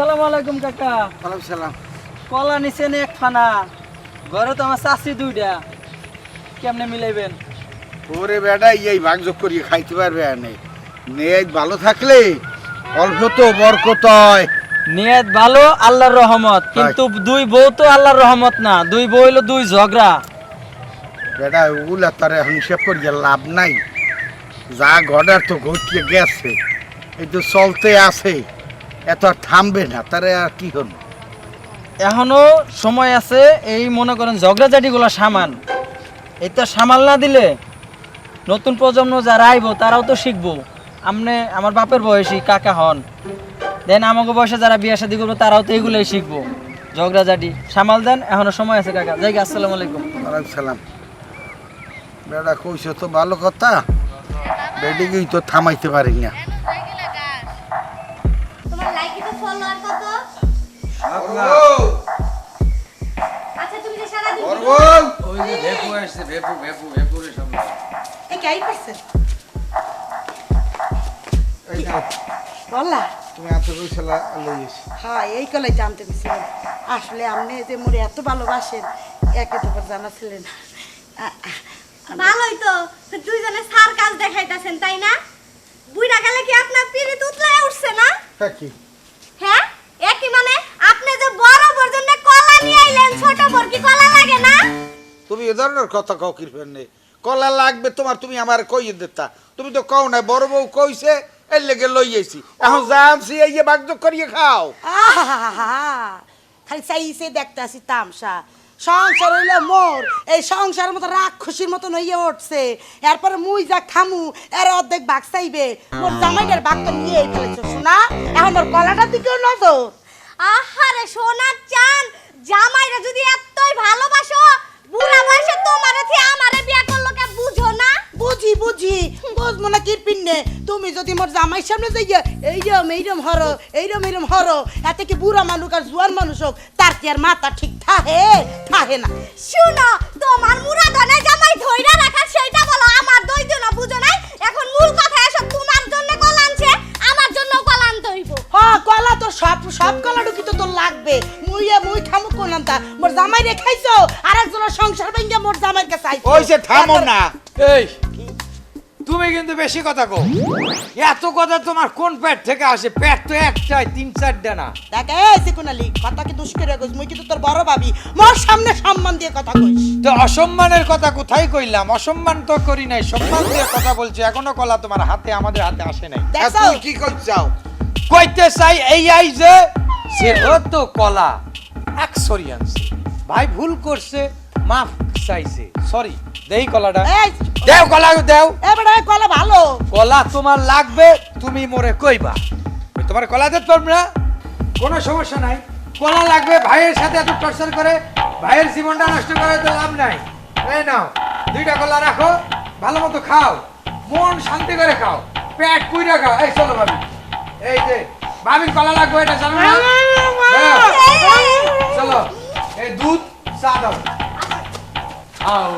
আসসালামু আলাইকুম কাকা। ওয়ালাইকুম সালাম। কলা নিছেন এক ফানা ঘরে তো আমার চাষি দুইটা। কেমনে মিলাইবেন? ওরে বেটা এই ভাগযোগ করিয়ে খাইতে পারবে নেই। নেট ভালো থাকলে অল্প তো বরকত হয়। নিয়ত ভালো আল্লাহর রহমত। কিন্তু দুই বউ তো আল্লাহর রহমত না। দুই বউ হইল দুই ঝগড়া। বেটা ওগুলা তার এখন হিসেব করিয়ে লাভ নাই। যা গডার তো ঘটিয়ে গেছে। এই তো চলতে আছে। এত আর থামবে না তারে আর কি হল এখনও সময় আছে এই মনে করেন ঝগড়াঝাটিগুলো সামান। এটা সামাল না দিলে নতুন প্রজন্ম যারা আইব তারাও তো শিখব। আমনে আমার বাপের বয়সী কাকা হন। দেন আমাকে বয়সে যারা বিয়ে শাদি করব তারাও তো এগুলোই শিখব। ঝগড়াঝাটি। সামাল দেন এখনও সময় আছে কাকা। যাই আসসালামু আলাইকুম। ওয়ালাইকুম সালাম। বেটা কইছো তো ভালো কথা? বেডিকেই তো থামাইতে পারি না। আচ্ছা তুমি যে সারা দিন ওই যে ভেপু আসছে ভেপু ভেপু ভেপুরে সব এই কে আই পারছে এই নাও, বললা। তুমি এত কইছিলা লইস হ্যাঁ এই কলাই জানতে গেছিলাম। আসলে আপনি যে মোরে এত ভালোবাসেন একে তো জানা ছিলেন আ- আ- ভালোই তো দুইজনে সার কাজ দেখাইতাছেন তাই না? বুইড়া গেলে কি আপনার উতলায় উঠছে না? হ্যাঁ কি? হ্যাঁ একই মানে আপনি যে বড় বড় জন্য কলা নিয়ে আইলেন ছোট বড় কি কলা লাগে না? তুমি এ ধরনের কথা কও কি ফেরনে কলা লাগবে তোমার তুমি আমার কইয়ে দিতা। তুমি তো কও না বড় বউ কইছে এর লেগে লই আইছি। এখন জানছি এই যে বাগযোগ করিয়ে খাও। খালি চাইছে দেখতে আসি তামসা। সংসার হইলে মোর। এই সংসারের মতো রাগ খুশির মতো নইয়ে উঠছে। এরপরে মুই যা খামু এর অর্ধেক বাঘ চাইবে। মোর জামাইটার বাঘ তো নিয়ে ফেলেছো শোনা এখন ওর গলাটার দিকেও নজর। আহারে সোনার চান জামাইরা যদি এতই ভালোবাসো বুড়া বয়সে তোমারে থেকে আমারে বিয়া করল কে বুঝো না? বুঝি বুঝি। বুঝব না কি পিন্নে তুমি যদি মোর জামাই সামনে যাইয়া এইরম এইরম হর এইরম এইরম হর এতে কি বুড়া মানুষ আর জোয়ান মানুষ হোক তার কি আর মাথা ঠিক থাহে থাহে না। শুনো তোমার মুরা ধনে জামাই ধইরা রাখা সেইটা বলো আমার দই না বুঝো নাই? এখন মূল কথা এসব তোমার কলা তো সব সব কলা ঢুকি তো তোর লাগবে। মুইয়া মুই খামু কোনাম তা। মোর জামাই রে খাইছো? আর একজনের সংসার ভেঙে মোর জামাইর কাছে আইছো। ওইসে থামো না। এই তুমি কিন্তু বেশি কথা কও। এত কথা তোমার কোন পেট থেকে আসে? পেট তো একটাই তিন চারটা না। দেখ এই সিকুনালি কথা কি দুষ্করে কইস মুই কিন্তু তোর বড় ভাবি। মোর সামনে সম্মান দিয়ে কথা কইস। তো অসম্মানের কথা কোথায় কইলাম? অসম্মান তো করি নাই সম্মান দিয়ে কথা বলছি। এখনও কলা তোমার হাতে আমাদের হাতে আসে নাই। তুই কি করছাও কইতে চাই এই আই যে সে তো কলা। এক সরি ভাই ভুল করছে মাফ চাইছে। সরি দেই কলাটা। এই দেও কলা দেও। এ বেটা কলা ভালো। কলা তোমার লাগবে তুমি মোরে কইবা। তোমার কলা দিতে পারব না। কোনো সমস্যা নাই। কলা লাগবে ভাইয়ের সাথে এত টর্চার করে ভাইয়ের জীবনটা নষ্ট করে তো লাভ নাই। এই নাও দুইটা কলা রাখো ভালো মতো খাও। মন শান্তি করে খাও। পেট পুইরা খাও। এই চলো ভাবি। এই যে ভাবির কলা লাগবে এটা জানো না? চলো। এই দুধ চা দাও। খাও।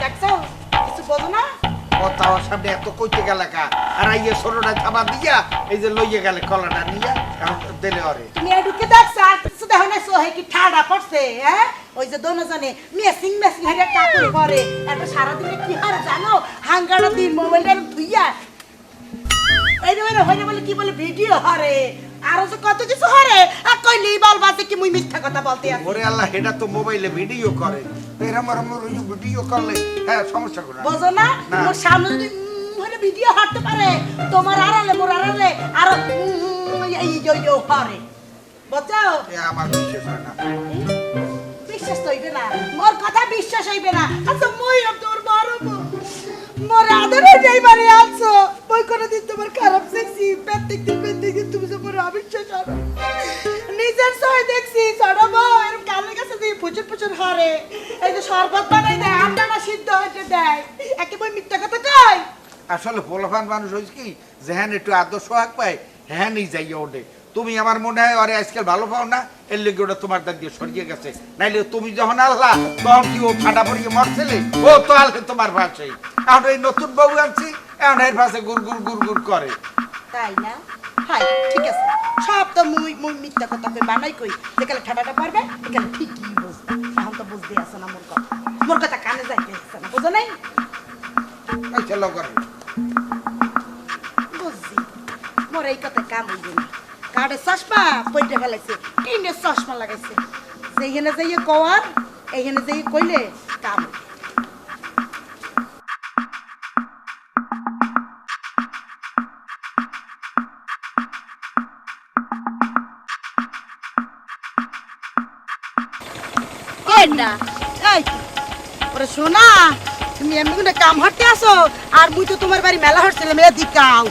দেখছ? কিছু বোঝো না? কথা ওর সামনে এত কইতে গেলে কা? আর আইয়ে ছোটটা থাবা দিয়া এই যে লইয়ে গেলে কলাটা নিয়া দিলে তুমি এডুকে দেখছ আর কিছু দেখো না সোহে কি ঠাডা পড়ছে হ্যাঁ? ওই যে দোনোজনে মেসিং মেসিং হারে কাপড় পরে। একটা সারাদিনে কি হারে জানো? হাঙ্গাটা দিন মোবাইলটা ধুইয়া এই যে হইলে বলে কি বলে ভিডিও হরে? আরও যে কত কিছু হরে? আর কইলি বল বাসে কি মুই মিথ্যা কথা বলতে আছি ওরে আল্লাহ এটা তো মোবাইলে ভিডিও করে। এরম এরম ভিডিও করলে হ্যাঁ সমস্যা করে বোঝো না। মোর সামনে যদি উম ভিডিও হাঁটতে পারে তোমার আড়ালে মোর আড়ালে আর এই যে হরে। বুঝছ আমার বিশ্বাস হয় না। বিশ্বাস তো হইবে না। মোর কথা বিশ্বাস হইবে না। আচ্ছা মই তোর বড়। মোর আদরে যাই আছো দিন তোমার খারাপ প্রত্যেক দিন প্রত্যেক দিন তুমি যে মোর অবিশ্বাস নিজের দেখছি এরকম কানের কাছে দিয়ে প্রচুর প্রচুর হারে। এই যে শরবত বানাই দেয় না সিদ্ধ হইতে দেয় একেবারে মিথ্যা কথা কয়? আসলে পোলাপান মানুষ হয়েছে কি, যেহেন একটু আদর্শ হাক পায় হ্যাঁ নিয়ে যাই ওঠে। তুমি আমার মনে হয় আরে আজকাল ভালো পাও না এর লেগে ওটা তোমার দাঁত দিয়ে সরিয়ে গেছে। নাইলে তুমি যখন আল্লাহ তখন কি ও ফাটা পড়িয়ে মরছিলে? ও তো আলকে তোমার ভাষাই এখন এই নতুন বউ আনছি এখন এর ভাষে গুড় গুড় গুড় গুড় করে। তাই না? হাই ঠিক আছে। সব তো মুই মুই মিথ্যা কথা কই বানাই কই। যেকালে ঠাডাটা পারবে এখানে ঠিকই বুঝবে। এখন তো বুঝতে আছে না মোর কথা। মোর কথা কানে যাইতে আছে না বুঝো নাই? আচ্ছা লগর বুঝছি। মোর এই কথা কাম হইবে না। কার্ডে চশমা পইতে ফেলাইছে তিনটে চশমা লাগাইছে। যেখানে যাইয়ে কওয়ার, এইখানে যাইয়ে কইলে কাম শোনা তুমি কাম আসো? আর মুই তো তোমার বাড়ি মেলা হাঁটছিলাম এ দিকাও।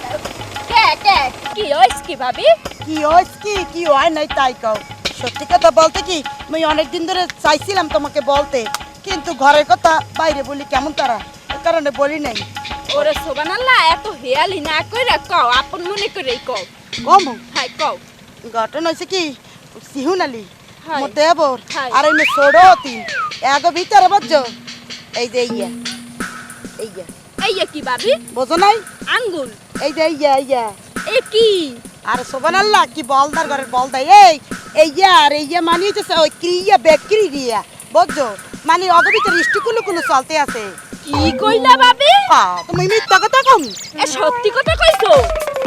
কে কে, কি হইছ কি ভাবি? কি হয়েছে কি? কি হয় নাই তাই কও। সত্যি কথা বলতে কি আমি অনেক দিন ধরে চাইছিলাম তোমাকে বলতে কিন্তু ঘরের কথা বাইরে বলি কেমন তারা? এ কারণে বলি নাই। ওরে সোবানাল্লাহ এত হেয়ালি না কইরা কও আপন মনে করেই কও। কম হাই কও। ঘটনা হয়েছে কি? সিহুন আলী হাই। মোর দেবর হাই। আর এমনি ছোড়ো তিন। এগো ভিতরে বুঝছ এই যে ইয়া এই যে এই কি ভাবি বোঝো নাই? আঙ্গুল। এই যে ইয়া ইয়া এ কি? আর সোবান আল্লাহ কি বলদার ঘরের বলদাই এই এই আর এই ইয়া মানি হচ্ছে ওই ক্রিয়া বেক্রি রিয়া বুঝছ? মানে অগবিত দৃষ্টি কুলু চলতে আছে। কি কইলা ভাবি? তুমি মিথ্যা কথা কম এ সত্যি কথা কইছো?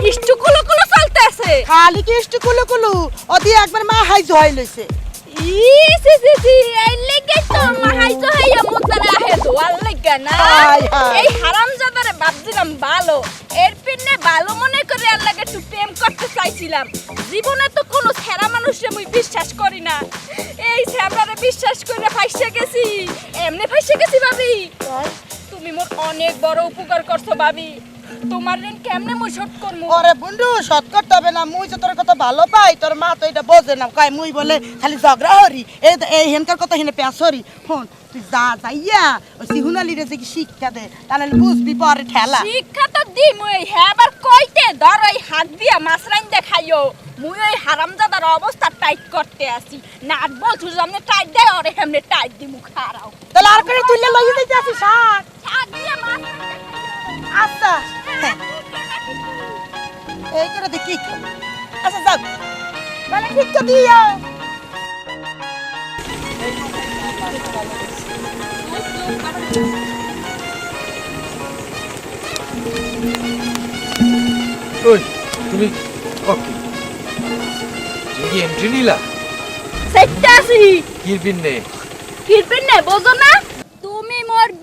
ইষ্টু কুলু কুলু চলতে আছে। খালি কি দৃষ্টি কুলু কুলু ওদি একবার মা হাই জয় লইছে। সি সি সি এই লেগে তো মাহাই তো হইয়া মুতারা হে দোয়াল লাগা না। এই হারামজাদারে ভাবছিলাম ভালো এর পিনে ভালো মনে করে আল্লাহকে একটু প্রেম করতে চাইছিলাম জীবনে তো কোনো ছেঁড়া মানুষে মুই বিশ্বাস করি না এই ছেঁড়ারে বিশ্বাস করে ফাইসে গেছি এমনি ফাইসে গেছি ভাবি তুমি মোর অনেক বড় উপকার করছ ভাবি তোমার ঋণ কেমনে মুই শোধ করব ওরে বন্ধু সৎ করতে হবে না। মুই যে তোর কথা ভালো পাই তোর মা তো এটা বোঝে না। কয় মুই বলে খালি ঝগড়া হরি। এই এই হেনকার কথা হেনে পেঁচ হরি। হন তুই যা যাইয়া ওই সিহুনালি রে কি শিক্ষা দে তাহলে বুঝবি পরে ঠেলা। শিক্ষা তো দি মুই হ্যাঁ আবার কইতে ধর ওই হাত দিয়া মাছ রাইন দেখাইও। মুই ওই হারামজাদার অবস্থা টাইট করতে আসি নাট বলছু সামনে টাইট দেয় ওরে সামনে টাইট দি মুখ হারাও তাহলে আর করে তুললে লইয়ে দিতে আসি শাক হাত দিয়া মাছ। আচ্ছা। এই করে দেখি। আচ্ছা যাও তাহলে শিক্ষা দিও ওই তুমি ওকে তুমি এন্ট্রি নিলা? সেটা আসি কিরবিন নে? কিরবেন না বোঝো না।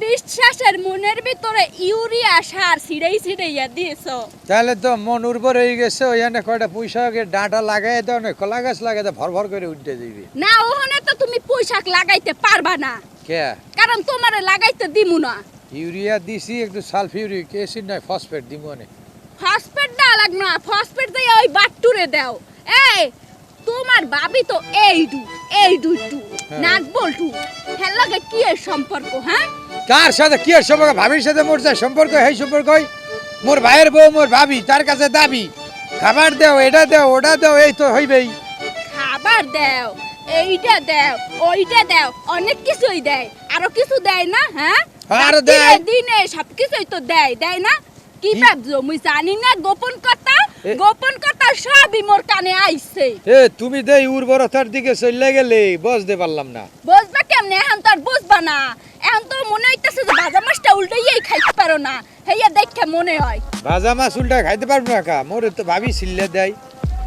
বিশ্বাসের মনের ভিতরে ইউরিয়া সার ছিড়াই ছিড়াইয়া দিয়েছ। তাহলে তো মন উর্বর হয়ে গেছে ওইখানে কয়টা পয়সা ডাঁটা লাগাই দাও না কলা গাছ লাগাই দাও ভর ভর করে উঠতে দিবি। না ওখানে তো তুমি পোশাক লাগাইতে পারবা না। কে? কারণ তোমারে লাগাইতে দিমু না। ইউরিয়া দিছি একটু সালফিউরিক অ্যাসিড নয় ফসফেট দিব অনেক। ফসফেট না লাগবে না ফসফেট দিয়ে ওই বাট্টুরে দাও। এই তোমার ভাবি তো এই দু এই দুইটু হ্যাঁ। নাক বল্টু। হের লগে কি এর সম্পর্ক হ্যাঁ? কার সাথে কি সম্পর্ক? ভাবির সাথে মোর যা সম্পর্ক এই সম্পর্কই মোর ভাইয়ের বউ মোর ভাবি তার কাছে দাবি। খাবার দেও এটা দেও ওটা দেও এই তো হইবেই। খাবার দাও এইটা দাও ওইটা দাও অনেক কিছুই দেয়। আরও কিছু দেয় না হ্যাঁ? আরও রাত্রিরে দেয়। দিনে সব কিছুই তো দেয় দেয় না? কি? ভাবছ? মুই জানি না গোপন কথা। গোপন কথা সবই মোর কানে আইছে। এ তুমি দে উর্বরতার দিকে চলে গেলে বুঝতে পারলাম না। বুঝবা কেমনে? এখন তো আর বুঝবা না। এখন তো মনে হইতেছে যে ভাজা মাছটা উল্টাইয়াই খাইতে পারো না। হেয়া দেখে মনে হয়। ভাজা মাছ উল্টা খাইতে পারব না কা? মোর তো ভাবি সিল্লে দেয়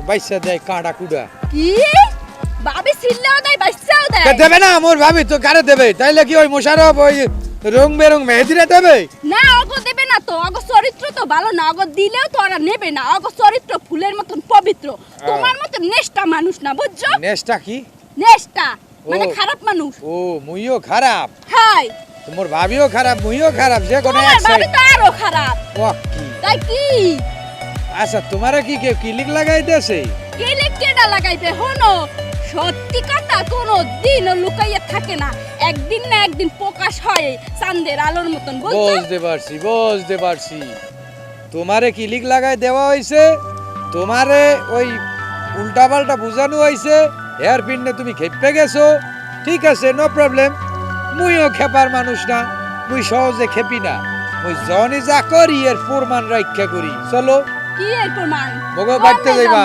বাইসা দেয় কাঁটা কুড়া। কি? ভাবি সিল্লাও দেয় বাচ্চাও দেয়? দেবে না? মোর ভাবি তো কারে দেবে? তাইলে কি ওই মোশারফ ওই রং বেরং মেহেদিরা দেবে? না না তো অগ চরিত্র তো ভালো না অগ দিলেও তো ওরা নেবে না। অগ চরিত্র ফুলের মতন পবিত্র। তোমার মতন নেষ্টা মানুষ না বুঝছ? নেসটা কি? নেষ্টা মানে খারাপ মানুষ। ও মুইও খারাপ? হাই। তোমার ভাবিও খারাপ মুইও খারাপ যে কোনো এক সাইড তো আরও খারাপ। ও কি। তাই কি? আচ্ছা তোমারা কি কেউ কিলিক লাগাই দেছে কেলে কেডা লাগাইবে? হনো সত্যি কথা কোনো দিনও লুকাইয়া থাকে না। একদিন না একদিন প্রকাশ হয় চান্দের আলোর মতন বুঝতে পারছি বুঝতে পারছি। তোমারে কিলিক লাগাই দেওয়া হয়েছে তোমারে ওই উল্টা পাল্টা বুঝানো হয়েছে হেয়ার পিন্নে তুমি খেপে গেছো? ঠিক আছে নো প্রবলেম মুইও খেপার মানুষ না মুই সহজে খেপি না। মুই জনে যা করি এর প্রমাণ রক্ষা করি। চলো। কি এর প্রমাণ? মগো বাড়িতে যাইবা?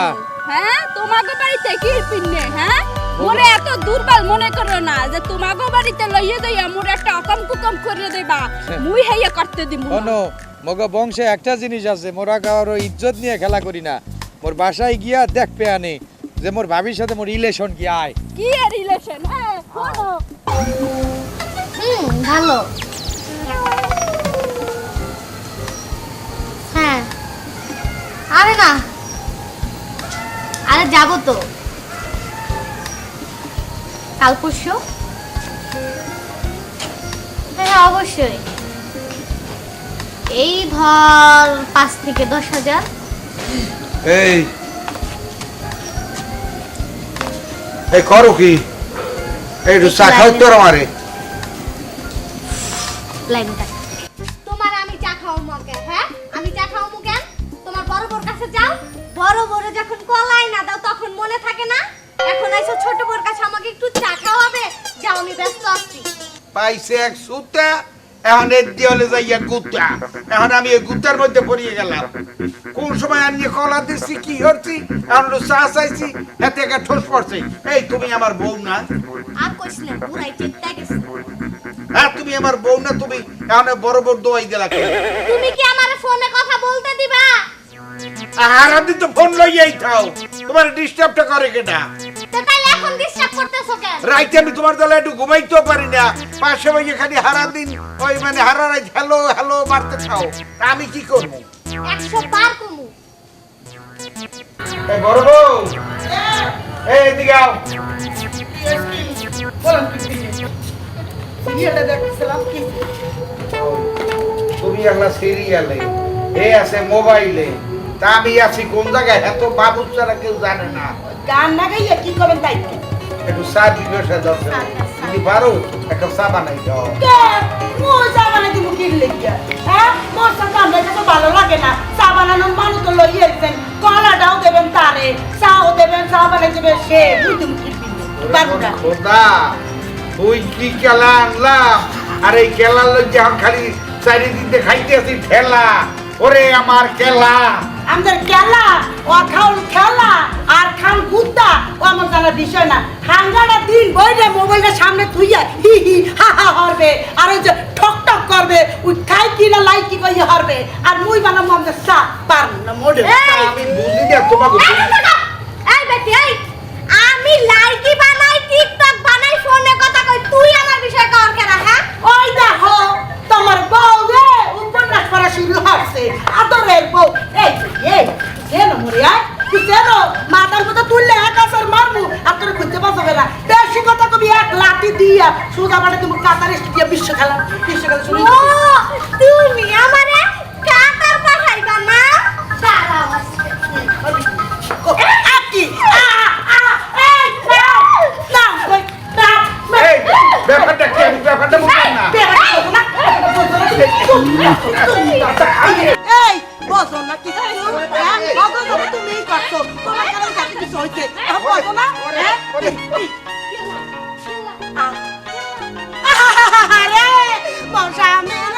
হ্যাঁ? তোমাগো বাড়িতে কি পিন্নে? হ্যাঁ? মোরে এত দুর্বল মনে করো না যে তোমাগো বাড়িতে লইয়ে যাইয়া মোরে একটা অকম কুকম করে দেবা মুই হেইয়া করতে দিব না। মগ বংশে একটা জিনিস আছে মোরা কারও ইজ্জত নিয়ে খেলা করি না। মোর বাসায় গিয়া দেখবে আনে যে মোর ভাবির সাথে মোর রিলেশন কি আয়। কি রিলেশন হ্যাঁ হুম ভালো। হ্যাঁ। আরে না। আরে যাব তো। কাল পরশু? হ্যাঁ অবশ্যই। এই ধর পাঁচ থেকে দশ হাজার। এই। এই করো কি? এই চা খাও তোর আমারে। লাইনটা বড় যখন কলাই না দাও তখন মনে থাকে না? এখন আইসো ছোট বড় কাছে আমাকে একটু চা খাওয়াবে? যাও আমি ব্যস্ত আছি। পাইছে এক সুতা এখন এর দেওয়ালে যাইয়া গুতা। এখন আমি এই গুতার মধ্যে পড়িয়ে গেলাম। কোন সময় আমি কলা দিচ্ছি কি হচ্ছি এখন চা চাইছি এতে একটা ঠোস পড়ছে। এই তুমি আমার বউ না? আর কইস না পুরাই চিন্তা গেছে। হ্যাঁ তুমি আমার বউ না তুমি এখন বড় বড় দোয়াই দিলা কেন? তুমি কি আমার আমি তো ফোন লইয়াই থাও তোমার ডিস্টার্বটা করে কেনা রাইতে আমি তোমার দলে একটু ঘুমাইতেও পারি না পাশে বসে খালি হারা দিন ওই মানে হারা হ্যালো হ্যালো মারতে চাও আমি কি করব একশো বার কমু এই বড় বউ এই এদিকে আও বিয়েটা দেখছিলাম কি তুমি একটা সিরিয়ালে এ আছে মোবাইলে তা আমি আছি কোন জায়গায়? এত বাবু কেউ জানে না। গান না গাইয়া কি করবেন তাই? একটু চা বিবেশা দরকার তুমি পারো? একটা চা বানাই দাও। কে? চা বানাই দিব কি লেগিয়া? হ্যাঁ? মোর চা আমরা তো ভালো লাগে না। চা বানানোর মানুষ তো লই এসেছেন কলাটাও দেবেন তারে। চাও দেবেন চা বানাই দেবেন সে। মুই তুমি কি পারব খোদা তুই কি খেলা আনলাম? আর এই লোক যখন খালি চারিদিকে খাইতে আছি ঠেলা। ওরে আমার খেলা আমাদের খেলা ও খাউন খেলা আর খান গুদ্দা ও আমার জানা বিষয় না। হাঙ্গাটা দিন বইটা মোবাইলটা সামনে থুইয়া হি হি হা হা হরবে আর ওই যে ঠক ঠক করবে ওই খাই কি না লাই কি কই হরবে। আর মুই বানাবো আমাদের চা পার না মোড়ে! আমি বুঝি না তোমাকে এই বেটি এই! আমি লাইকি বানাই টিকটক বানাই ফোনে কথা কই তুই আমার বিষয় কর কেন হ্যাঁ? ওই দেখো তোমার বউ শুরু হচ্ছে আদরের বউ। এই এই কেন মরে আয়। তুই কেন মাথার কথা তুললে এক আসর মারবো? আর তোর খুঁজতে পারবে না। বেশি কথা কবি এক লাঠি দিয়া সোজা বাড়ে তুমি কাতারে দিয়ে বিশ্ব খেলা। বিশ্ব খেলা তুমি আমারে কাতার পাঠাইবা না? দাঁড়াও আজকে। ও, আকি আ আ এই না কই না এই ব্যাপারটা কি? ব্যাপারটা বুঝলাম না। এই, বসো না, কি অগো তুমি করছ। তোমার কারণে কাছে কিছু হইছে বসো না হ্যাঁ? আরে মশা মেরে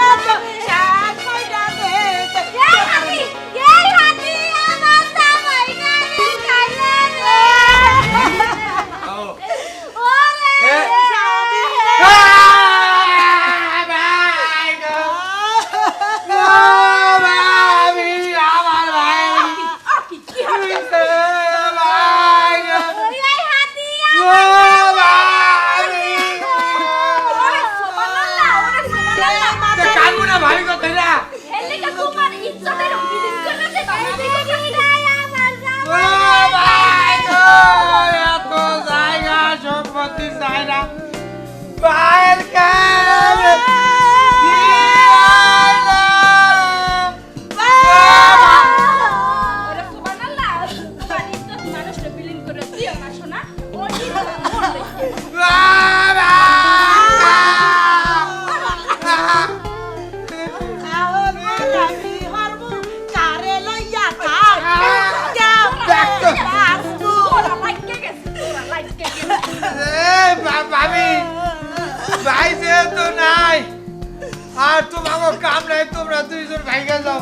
আর তোমাকে কাম নাই তোমরা দুইজন ভাইগা যাও।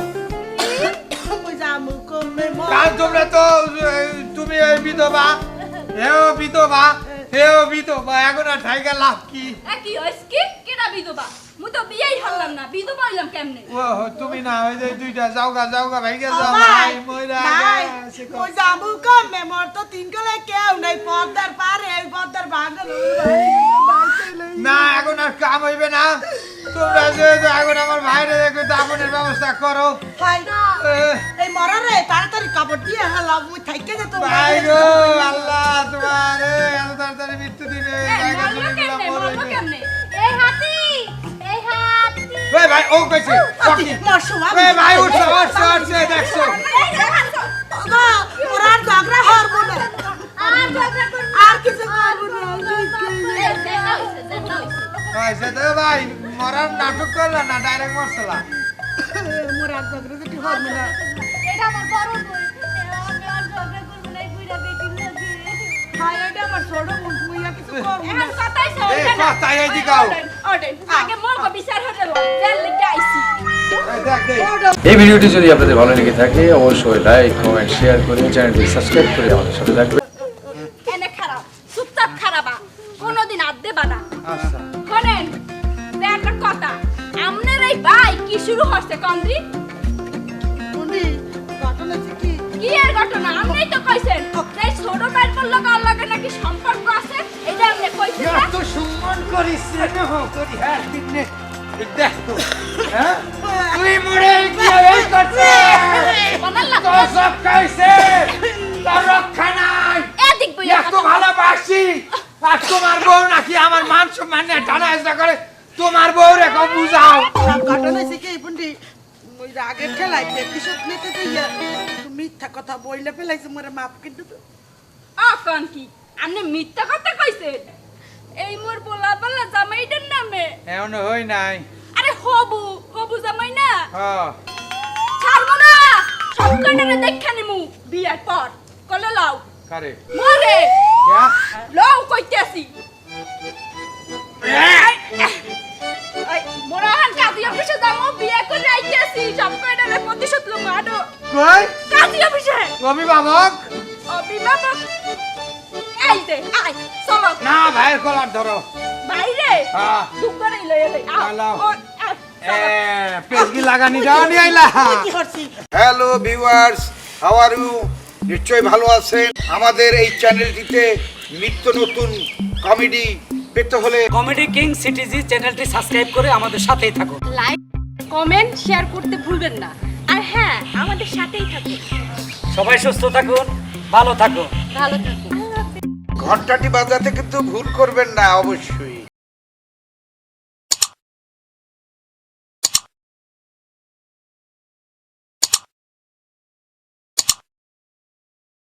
কাল তোমরা তো তুমি এই বিধবা হেও বিধবা হেও বিধবা এখন আর লাভ কি? কি হইছ কি? কেডা বিধবা? মুই তো বিয়েই হলাম না বিধবা হইলাম কেমনে? ও তুমি না ওই যে দুইটা যাওগা যাওগা ভাইকে ও যাও ভাই, মইরা ভাই, ওই কমে, মোর তো তিন কলে কেউ নাই, পদ্মার পারে, এই পদ্মার ওই গেছে। না এখন আর কাম হইবে না। তোমরা আমার দাপনের ব্যবস্থা করো। ভাই, এই মরারে তাড়াতাড়ি কাপড় দিয়ে হালাম মুই থাইকে যেত ভাই গো আল্লাহ তোমার এত তাড়াতাড়ি মৃত্যু দিবে। এই হাতি এই হাতি। এই ভাই ও কইছে মোর সময় এ ভাই উঠছে উঠছে উঠছে দেখছ। আর ঝগড়া হরবো না আর ঝগড়া আর কিছু করব না এই যেটা হইছে ভাই সেটা ভাই মরার নাটক করলা না ডাইরেক্ট মরছলা মোর আর ঝগড়া যেটি হরবো না। এটা আমার বড় বই আমি আর ঝগড়া করব না এই বুইড়া বেটির লগে ভাই এটা আমার ছোট বোন মুই আর কিছু করব না। কথাই সে এই না। কথাই এদিকে আও। ওঠেন, ওঠেন আগে মোর কো বিচার হতে লও জেল লিখে আইছি। এই দেখ দেখ। এই ভিডিওটি যদি আপনাদের ভালো লেগে থাকে অবশ্যই লাইক কমেন্ট শেয়ার করে চ্যানেলটি সাবস্ক্রাইব করে আমাদের সাথে থাকবেন। তোমার বউ নাকি আমার মান সম্মান নিয়ে টানা হেসা করে তোমার বউ রে কম বুঝাও ঘটনা কি বুন্ডি ওই যে আগের খেলায় মিথ্যা কথা বইলে ফেলাইছে মোরে মাপ কিন্তু আ কোন কি? আপনি মিথ্যা কথা কইছেন? এই মোর বলা বলা জামাইটার নামে। এমন হই নাই। আরে হবু হবু জামাই না? হ্যাঁ ছাড়বো না। সব কয়টারে দেখা নিমু। বিয়ার পর। কলে লাও। কারে? মরে। লও কইতেছি এই মোরা হান কাজী অফিসে যাব বিয়ে করে আইতেছি সব কয়টারে প্রতিশোধ লম আডো কই? কাজী অফিসে। অভিভাবক। অভিভাবক। দে আই চলো। না ভাইয়ের কলার ধরো। বাইরে? হ্যাঁ। দুঃখ লয়ে চলো। লাগানি যাও নি আইলা। Hello viewers how are you নিশ্চয়ই ভালো আছেন। আমাদের এই চ্যানেলটিতে নিত্য নতুন কমেডি পেতে হলে কমেডি কিং সিটিজি চ্যানেলটি সাবস্ক্রাইব করে আমাদের সাথেই থাকুন। লাইক কমেন্ট শেয়ার করতে ভুলবেন না। আর হ্যাঁ আমাদের সাথেই থাকুন। সবাই সুস্থ থাকুন ভালো থাকুন। ভালো থাকুন। ঘন্টাটি বাজাতে কিন্তু ভুল করবেন না অবশ্যই।